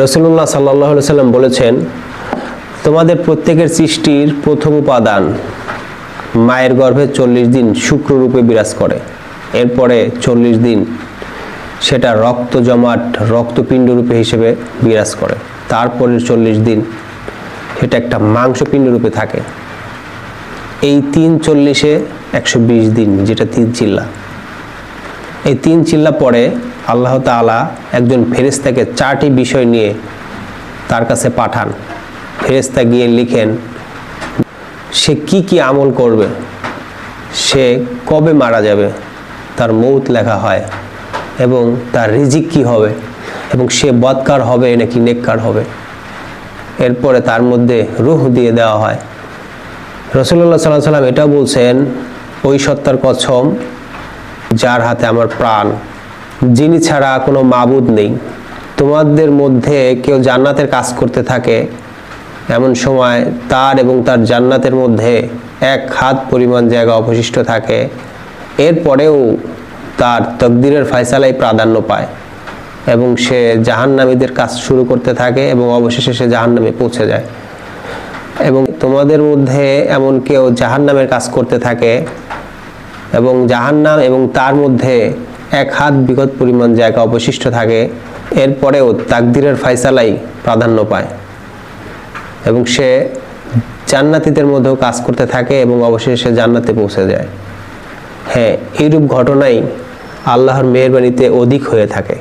রসুল্লাহ সাল্লাহ সাল্লাম বলেছেন, তোমাদের প্রত্যেকের সৃষ্টির প্রথম উপাদান মায়ের গর্ভে চল্লিশ দিন শুক্ররূপে বিরাজ করে। এরপরে চল্লিশ দিন সেটা রক্ত জমাট, রক্তপিণ্ড রূপে হিসেবে বিরাজ করে। তারপরের চল্লিশ দিন সেটা একটা মাংসপিণ্ড রূপে থাকে। এই তিন চল্লিশে একশো বিশ দিন, যেটা তিন চিল্লা। এই তিন চিল্লা পরে আল্লাহ তাআলা একজন ফেরেস্তাকে চারটি বিষয় নিয়ে তার কাছে পাঠান। ফেরেস্তা গিয়ে লিখেন, সে কি কি আমল করবে? সে কবে মারা যাবে? তার মৌত লেখা হয় এবং তার রিজিক কি হবে? এবং সে বদকার হবে নাকি নেককার হবে? এরপরে তার মধ্যে রুহ দিয়ে দেওয়া হয়। রসুল্লাহ সাল্লাহ সাল্লাম এটাও বলছেন, ওই সত্তার কসম, যার হাতে আমার প্রাণ যিনি ছাড়া কোনো মাবুদ নেই। তোমাদের মধ্যে কেউ জান্নাতের কাজ করতে থাকে। এমন সময় তার এবং তার জান্নাতের মধ্যে এক হাত পরিমাণ জায়গা অবশিষ্ট থাকে। এরপরেও তার তকদিরের ফয়সালাই প্রাধান্য পায় এবং সে জাহান্নামীদের কাজ শুরু করতে থাকে এবং অবশেষে সে জাহান্নামে পৌঁছে যায়। এবং তোমাদের মধ্যে এমন কেউ জাহান্নামের কাজ করতে থাকে এবং জাহান্নাম এবং তার মধ্যে এক হাত বিগত পরিমাণ জায়গা অবশিষ্ট থাকে, এরপরেও তাকদিরের ফয়সালাই প্রাধান্য পায় এবং সে জান্নাতিদের মধ্যেও কাজ করতে থাকে এবং অবশেষে সে জান্নাতে পৌঁছে যায়। হ্যাঁ এইরূপ ঘটনাই আল্লাহর মেহরবানিতে অধিক হয়ে থাকে।